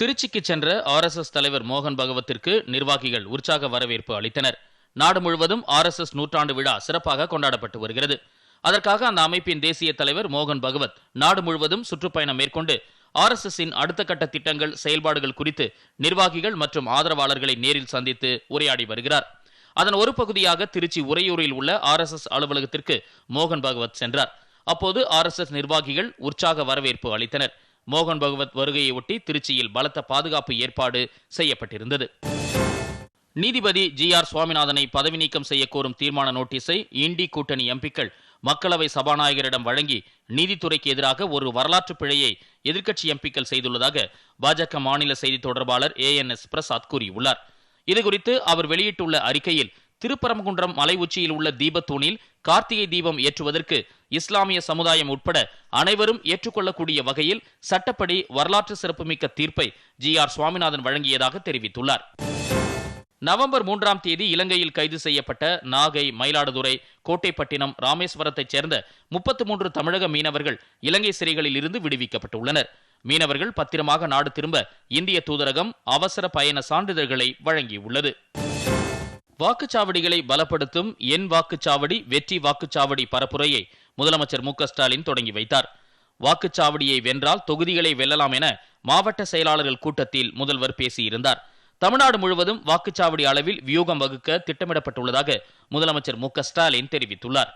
திருச்சிக்கு சென்ற ஆர்எஸ்எஸ் தலைவர் மோகன் பகவத்திற்கு நிர்வாகிகள் உற்சாக வரவேற்பு அளித்தனர். நாடு முழுவதும் ஆர்எஸ்எஸ் நூற்றாண்டு விழா சிறப்பாக கொண்டாடப்பட்டு வருகிறது. அதற்காக அந்த அமைப்பின் தேசிய தலைவர் மோகன் பகவத் நாடு முழுவதும் சுற்றுப்பயணம் மேற்கொண்டு ஆர்எஸ்எஸ்ஸின் அடுத்த கட்ட திட்டங்கள் செயல்பாடுகள் குறித்து நிர்வாகிகள் மற்றும் ஆதரவாளர்களை நேரில் சந்தித்து உரையாடி வருகிறார். அதன் ஒரு பகுதியாக திருச்சி உறையூரில் உள்ள ஆர்எஸ்எஸ் அலுவலகத்திற்கு மோகன் பகவத் சென்றார். அப்போது ஆர்எஸ்எஸ் நிர்வாகிகள் உற்சாக வரவேற்பு அளித்தனர். மோகன் பகவத் வருகையை ஒட்டி திருச்சியில் பலத்த பாதுகாப்பு ஏற்பாடு செய்யப்பட்டிருந்தது. நீதிபதி ஜி ஆர் சுவாமிநாதனை பதவி நீக்கம் செய்ய கோரும் தீர்மான நோட்டீஸை இண்டி கூட்டணி எம்பிக்கள் மக்களவை சபாநாயகரிடம் வழங்கி நீதித்துறைக்கு எதிராக ஒரு வரலாற்று பிழையை எதிர்க்கட்சி எம்பிக்கள் செய்துள்ளதாக பாஜக மாநில செய்தி தொடர்பாளர் ஏ என் எஸ் பிரசாத் கூறியுள்ளார். இதுகுறித்து அவர் வெளியிட்டுள்ள அறிக்கையில் திருப்பரங்குன்றம் மலை உச்சியில் உள்ள தீபத்தூணில் கார்த்திகை தீபம் ஏற்றுவதற்கு இஸ்லாமிய சமுதாயம் உட்பட அனைவரும் ஏற்றுக்கொள்ளக்கூடிய வகையில் சட்டப்படி வரலாற்று சிறப்புமிக்க தீர்ப்பை ஜி ஆர் சுவாமிநாதன் வழங்கியதாக தெரிவித்துள்ளார். நவம்பர் மூன்றாம் தேதி இலங்கையில் கைது செய்யப்பட்ட நாகை மயிலாடுதுறை கோட்டைப்பட்டினம் ராமேஸ்வரத்தைச் சேர்ந்த முப்பத்து மூன்று தமிழக மீனவர்கள் இலங்கை சிறைகளில் இருந்து விடுவிக்கப்பட்டுள்ளனர். மீனவர்கள் பத்திரமாக நாடு திரும்ப இந்திய தூதரகம் அவசர பயண சான்றிதழ்களை வழங்கியுள்ளது. வாக்குச்சாவடிகளை பலப்படுத்தும் என் வாக்குச்சாவடி வெற்றி வாக்குச்சாவடி பரப்புரையை முதலமைச்சர் மு ஸ்டாலின் தொடங்கி வைத்தார். வாக்குச்சாவடியை வென்றால் தொகுதிகளை வெல்லலாம் என மாவட்ட செயலாளர்கள் கூட்டத்தில் முதல்வர் பேசியிருந்தார். தமிழ்நாடு முழுவதும் வாக்குச்சாவடி அளவில் வியூகம் வகுக்க திட்டமிடப்பட்டுள்ளதாக முதலமைச்சர் மு ஸ்டாலின் தெரிவித்துள்ளார்.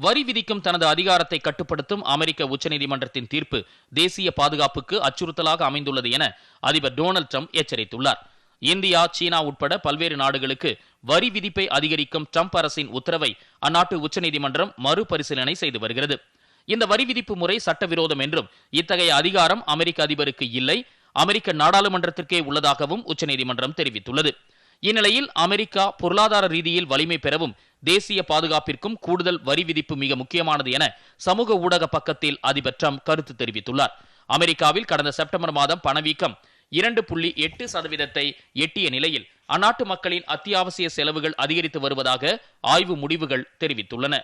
வரி விதிக்கும் தனது அதிகாரத்தை கட்டுப்படுத்தும் அமெரிக்க உச்சநீதிமன்றத்தின் தீர்ப்பு தேசிய பாதுகாப்புக்கு அச்சுறுத்தலாக அமைந்துள்ளது என அதிபர் டொனால்டு ட்ரம்ப் எச்சரித்துள்ளார். இந்தியா சீனா உட்பட பல்வேறு நாடுகளுக்கு வரி விதிப்பை அதிகரிக்கும் ட்ரம்ப் அரசின் உத்தரவை அந்நாட்டு உச்சநீதிமன்றம் மறுபரிசீலனை செய்து வருகிறது. இந்த வரி விதிப்பு முறை சட்டவிரோதம் என்றும் இத்தகைய அதிகாரம் அமெரிக்க அதிபருக்கு இல்லை அமெரிக்க நாடாளுமன்றத்திற்கே உள்ளதாகவும் உச்சநீதிமன்றம் தெரிவித்துள்ளது. இந்நிலையில் அமெரிக்கா பொருளாதார ரீதியில் வலிமை பெறவும் தேசிய பாதுகாப்பிற்கும் கூடுதல் வரி விதிப்பு மிக முக்கியமானது என சமூக ஊடக பக்கத்தில் அதிபர் ட்ரம்ப் கருத்து தெரிவித்துள்ளார். அமெரிக்காவில் கடந்த செப்டம்பர் மாதம் பணவீக்கம் இரண்டு புள்ளி எட்டு சதவீதத்தை எட்டிய நிலையில் அந்நாட்டு மக்களின் அத்தியாவசிய செலவுகள் அதிகரித்து வருவதாக ஆய்வு முடிவுகள் தெரிவித்துள்ளன.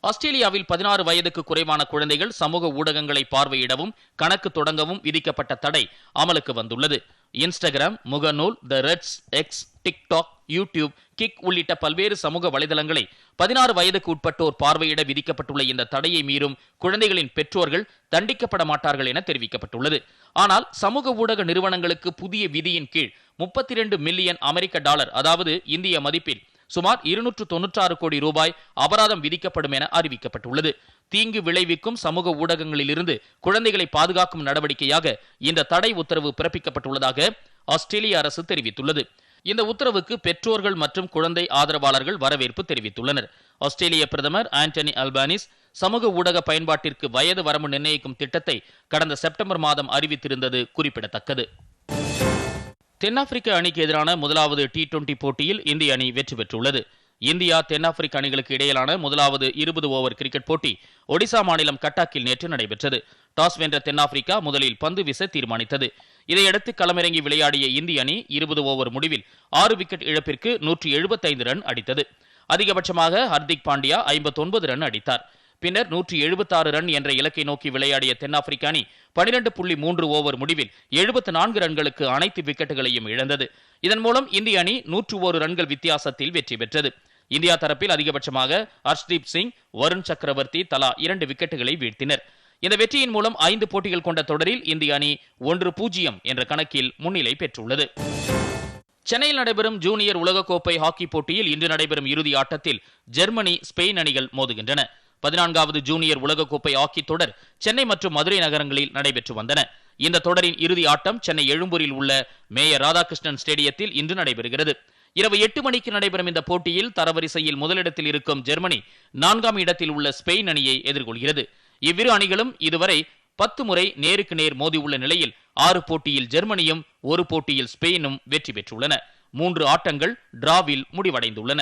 ஆஸ்திரேலியாவில் பதினாறு வயதுக்கு குறைவான குழந்தைகள் சமூக ஊடகங்களை பார்வையிடவும் கணக்கு தொடங்கவும் விதிக்கப்பட்ட தடை அமலுக்கு வந்துள்ளது. இன்ஸ்டாகிராம் முகநூல் threads X TikTok YouTube Kick உள்ளிட்ட பல்வேறு சமூக வலைதளங்களை பதினாறு வயதுக்கு உட்பட்டோர் பார்வையிட விதிக்கப்பட்டுள்ள இந்த தடையை மீறும் குழந்தைகளின் பெற்றோர்கள் தண்டிக்கப்பட மாட்டார்கள் என தெரிவிக்கப்பட்டுள்ளது. ஆனால் சமூக ஊடக நிறுவனங்களுக்கு புதிய விதியின் கீழ் முப்பத்தி இரண்டு மில்லியன் அமெரிக்க டாலர் அதாவது இந்திய மதிப்பில் சுமார் இருநூற்று தொன்னூற்றாறு கோடி ரூபாய் அபராதம் விதிக்கப்படும் என அறிவிக்கப்பட்டுள்ளது. தீங்கு விளைவிக்கும் சமூக ஊடகங்களிலிருந்து குழந்தைகளை பாதுகாக்கும் நடவடிக்கையாக இந்த தடை உத்தரவு பிறப்பிக்கப்பட்டுள்ளதாக ஆஸ்திரேலிய அரசு தெரிவித்துள்ளது. இந்த உத்தரவுக்கு பெற்றோர்கள் மற்றும் குழந்தை ஆதரவாளர்கள் வரவேற்பு தெரிவித்துள்ளனர். ஆஸ்திரேலிய பிரதமர் ஆண்டனி அல்பானிஸ் சமூக ஊடக பயன்பாட்டிற்கு வயது வரம்பு நிர்ணயிக்கும் திட்டத்தை கடந்த செப்டம்பர் மாதம் அறிவித்திருந்தது குறிப்பிடத்தக்கது. தென்னாப்பிரிக்க அணிக்கு எதிரான முதலாவது டி டுவெண்டி போட்டியில் இந்திய அணி வெற்றி பெற்றுள்ளது. இந்தியா தென்னாப்பிரிக்க அணிகளுக்கு இடையிலான முதலாவது இருபது ஓவர் கிரிக்கெட் போட்டி ஒடிசா மாநிலம் கட்டாக்கில் நேற்று நடைபெற்றது. டாஸ் வென்ற தென்னாப்பிரிக்கா முதலில் பந்து வீச தீர்மானித்தது. இதையடுத்து களமிறங்கி விளையாடிய இந்திய அணி இருபது ஓவர் முடிவில் ஆறு விக்கெட் இழப்பிற்கு நூற்றி எழுபத்தைந்து ரன் அடித்தது. அதிகபட்சமாக ஹர்திக் பாண்டியா ஐம்பத்தொன்பது ரன் அடித்தார். பின்னர் நூற்றி எழுபத்தாறு ரன் என்ற இலக்கை நோக்கி விளையாடிய தென்னாப்பிரிக்க அணி பனிரெண்டு புள்ளி மூன்று ஓவர் முடிவில் எழுபத்து நான்கு ரன்களுக்கு அனைத்து விக்கெட்டுகளையும் இழந்தது. இதன் மூலம் இந்திய அணி நூற்று ஒரு ரன்கள் வித்தியாசத்தில் வெற்றி பெற்றது. இந்தியா தரப்பில் அதிகபட்சமாக ஹர்ஷ்தீப் சிங் வருண் சக்கரவர்த்தி தலா இரண்டு விக்கெட்டுகளை வீழ்த்தினர். இந்த வெற்றியின் மூலம் ஐந்து போட்டிகள் கொண்ட தொடரில் இந்திய அணி ஒன்று பூஜ்ஜியம் என்ற கணக்கில் முன்னிலை பெற்றுள்ளது. சென்னையில் நடைபெறும் ஜூனியர் உலகக்கோப்பை ஹாக்கி போட்டியில் இன்று நடைபெறும் இறுதி ஆட்டத்தில் ஜெர்மனி ஸ்பெயின் அணிகள் மோதுகின்றன. பதினான்காவது ஜூனியர் உலகக்கோப்பை ஹாக்கி தொடர் சென்னை மற்றும் மதுரை நகரங்களில் நடைபெற்று வந்தன. இந்த தொடரின் இறுதி ஆட்டம் சென்னை எழும்பூரில் உள்ள மேயர் ராதாகிருஷ்ணன் ஸ்டேடியத்தில் இன்று நடைபெறுகிறது. இரவு எட்டு மணிக்கு நடைபெறும் இந்த போட்டியில் தரவரிசையில் முதலிடத்தில் இருக்கும் ஜெர்மனி நான்காம் இடத்தில் உள்ள ஸ்பெயின் அணியை எதிர்கொள்கிறது. இவ்விரு அணிகளும் இதுவரை பத்து முறை நேருக்கு நேர் மோதியுள்ள நிலையில் ஆறு போட்டியில் ஜெர்மனியும் ஒரு போட்டியில் ஸ்பெயினும் வெற்றி பெற்றுள்ளன. மூன்று ஆட்டங்கள் டிராவில் முடிவடைந்துள்ளன.